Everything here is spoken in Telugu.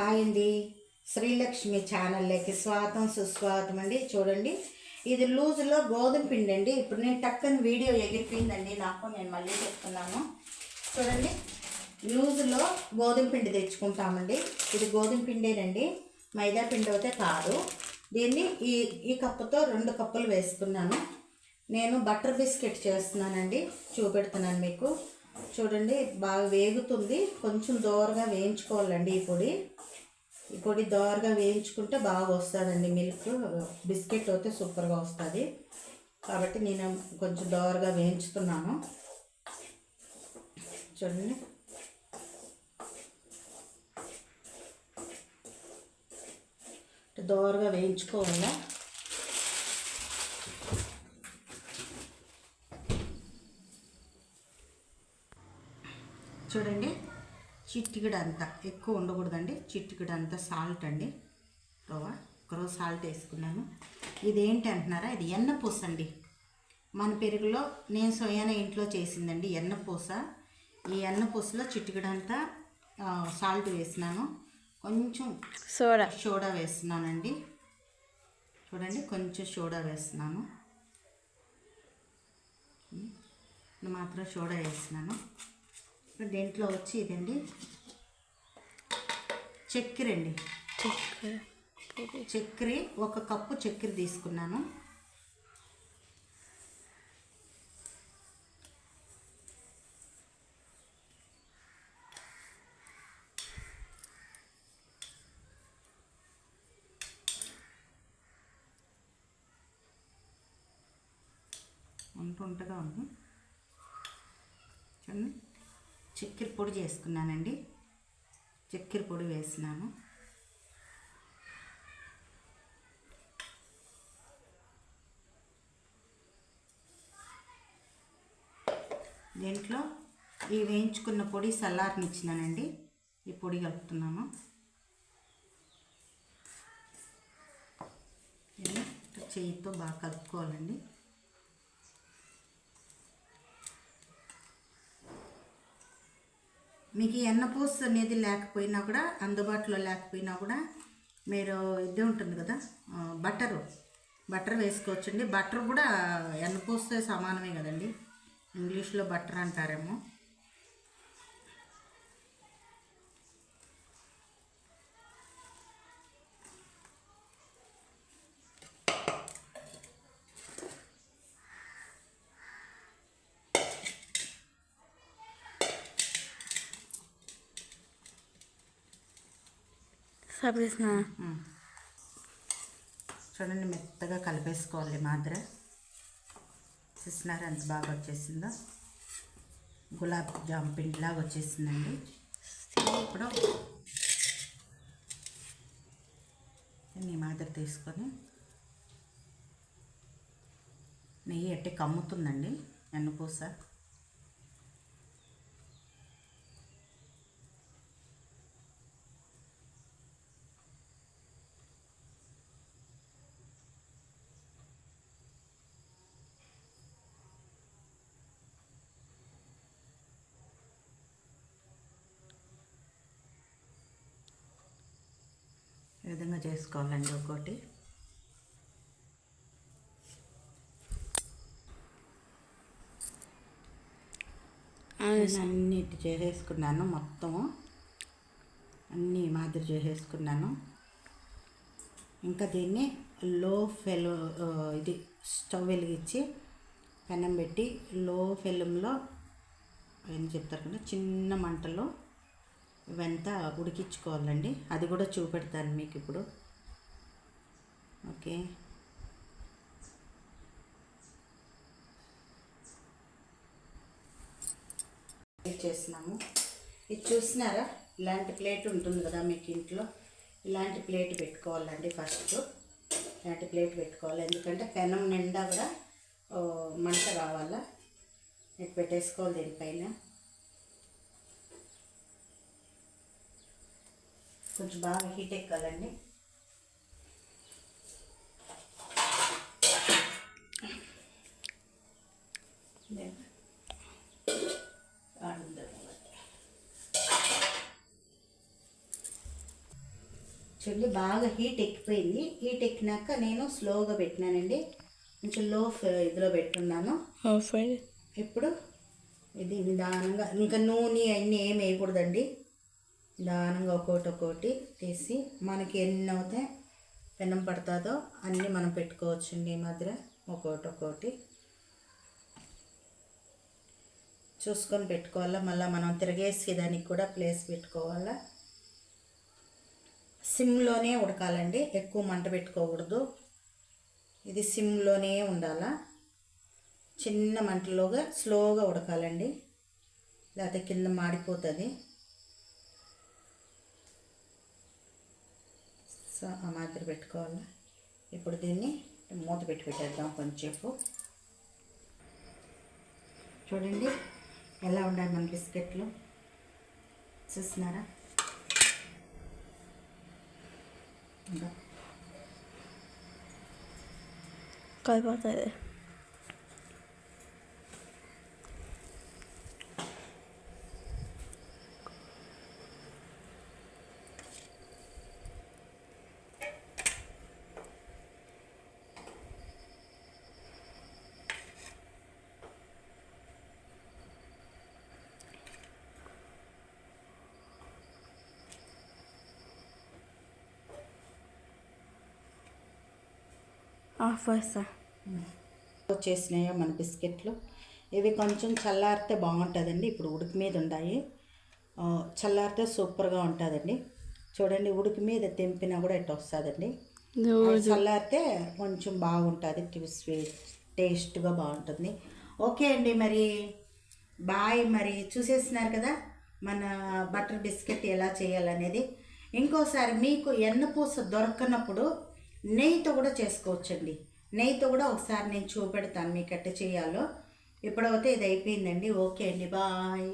హాయ్ అండి. శ్రీలక్ష్మి ఛానల్లోకి స్వాగతం సుస్వాగతం అండి. చూడండి ఇది లూజులో గోధుమ పిండి అండి ఇప్పుడు నేను టక్కని వీడియో ఎగిరిపోయిందండి. నాకు నేను మళ్ళీ చెప్తున్నాను. చూడండి లూజులో గోధుమ పిండి తెచ్చుకుంటామండి. ఇది గోధుమ పిండేనండి. మైదా పిండి అయితే కాదు. దీన్ని ఈ ఈ కప్పుతో రెండు కప్పులు వేసుకున్నాను నేను బటర్ బిస్కెట్ చేస్తున్నానండి. చూపెడుతున్నాను మీకు. చూడండి బాగా వేగుతుంది. కొంచెం దోరగా వేయించుకోవాలండి ఈ పొడి. ఈ పొడి దోరగా వేయించుకుంటే బాగా వస్తుందండి. మిల్క్ బిస్కెట్ అయితే సూపర్గా వస్తుంది. కాబట్టి నేను కొంచెం దోరగా వేయించుతున్నాను. చూడండి. దోరగా వేయించుకోవాలా? చూడండి చిట్టిగడ అంతా ఎక్కువ ఉండకూడదండి. చిట్టిగడ అంతా సాల్ట్ అండి. రవ్వ ఒక సాల్ట్ వేసుకున్నాను. ఇదేంటి అంటున్నారా? ఇది ఎన్నపూస అండి. మన పెరుగులో నేను సోయాన ఇంట్లో చేసిందండి ఎన్నపూస ఈ ఎన్నపూసలో చిటికడంతా సాల్ట్ వేసినాను. కొంచెం సోడా. సోడా వేస్తున్నానండి. చూడండి కొంచెం సోడా వేస్తున్నాను. మాత్రం సోడా వేస్తున్నాను. దీంట్లో వచ్చి ఇదండి. చక్కెర అండి. చక్కెర. ఒక కప్పు చక్కెర తీసుకున్నాను. ఉంట ఉంటగా ఉంది చూడండి. చక్కెర పొడి చేసుకున్నానండి. చక్కెర పొడి వేసినాను. దీంట్లో ఈ వేయించుకున్న పొడి చల్లారనిచ్చినానండి ఈ పొడి కలుపుతున్నాను. చేయితో బాగా కలుపుకోవాలండి. మీకు ఈ ఎన్నపూస అనేది లేకపోయినా కూడా అందుబాటులో లేకపోయినా కూడా మీరు ఇది ఉంటుంది కదా బటరు బట్టరు. బటర్ వేసుకోవచ్చండి. బటర్ కూడా ఎన్నపూస్తే సమానమే కదండి. ఇంగ్లీష్లో బటర్ అంటారేమో. సపరేసిన చూడండి మెత్తగా కలిపేసుకోవాలి మాత్ర చూసినారు ఎంత బాగా వచ్చేసిందో? గులాబ్ జామ్ పిండిలాగా వచ్చేసిందండి. ఇప్పుడు ఈ మాదిర తీసుకొని నెయ్యి ఎట్టి కమ్ముతుందండి ఎన్నపూస విధంగా చేసుకోవాలండి ఒక్కోటి. అన్నిటి చేసేసుకున్నాను మొత్తము. అన్నీ మాదిరి చేసేసుకున్నాను. ఇంకా దీన్ని లో ఫెలో ఇది స్టవ్ వెలిగించి పెనం పెట్టి లో ఫెలంలో ఏం చెప్తారు కదా చిన్న మంటలో ఇవంతా ఉడికించుకోవాలండి. అది కూడా చూపెడతాను మీకు ఇప్పుడు ఓకే చేసినాము ఇది చూసినారా? ఇలాంటి ప్లేట్ ఉంటుంది కదా మీకు ఇంట్లో ఇలాంటి ప్లేట్ పెట్టుకోవాలండి ఫస్ట్. ఇలాంటి ప్లేట్ పెట్టుకోవాలి. ఎందుకంటే పెనం నిండా కూడా మంట కావాలా ఇది పెట్టేసుకోవాలి దీనిపైన. కొంచెం బాగా హీట్ ఎక్కాలండి. చూడండి బాగా హీట్ ఎక్కిపోయింది. హీట్ ఎక్కినాక నేను స్లోగా పెట్టినానండి. కొంచెం లో ఇదిలో పెట్టున్నాను. ఇప్పుడు ఇది నిదానంగా ఇంకా నూనె అన్నీ ఏం వేయకూడదండి. దానంగా ఒక్కోటి ఒక్కోటి తీసి మనకి ఎన్ని అవుతే పెనం పడుతుందో అన్నీ మనం పెట్టుకోవచ్చండి ఈ మధ్య ఒక్కోటి ఒక్కోటి చూసుకొని పెట్టుకోవాలా? మళ్ళీ మనం తిరిగేసి దానికి కూడా ప్లేస్ పెట్టుకోవాలా? సిమ్లోనే ఉడకాలండి. ఎక్కువ మంట పెట్టుకోకూడదు. ఇది సిమ్లోనే ఉండాలా? చిన్న మంటలోగా స్లోగా ఉడకాలండి. లేకపోతే కింద మాడిపోతుంది. సో ఆ మాదిరి పెట్టుకోవాలి? ఇప్పుడు దీన్ని మూత పెట్టి పెట్టేద్దాం కొంచెంసేపు. చూడండి ఎలా ఉండాలి మన బిస్కెట్లు? చూస్తున్నారా? ఇంకా. కాలిపోతుంది ఆఫ్ వేస్తా వచ్చేసినాయో మన బిస్కెట్లు. ఇవి కొంచెం చల్లారితే బాగుంటుందండి. ఇప్పుడు ఉడికి మీద ఉన్నాయి. చల్లారితే సూపర్గా ఉంటుందండి. చూడండి ఉడికి మీద తెంపినా కూడా ఇట్లా వస్తుందండి. చల్లారితే కొంచెం బాగుంటుంది. స్వీట్ టేస్ట్గా బాగుంటుంది. ఓకే అండి మరి. బాయ్ మరి. చూసేస్తున్నారు కదా మన బటర్ బిస్కెట్ ఎలా చేయాలనేది. ఇంకోసారి మీకు ఎన్నపూస దొరకనప్పుడు నెయ్యితో కూడా చేసుకోవచ్చండి. నెయ్యితో కూడా ఒకసారి నేను చూపెడతాను మీకు ఎట్ట చేయాలో. ఇప్పుడైతే ఇది అయిపోయిందండి. ఓకే అండి. బాయ్.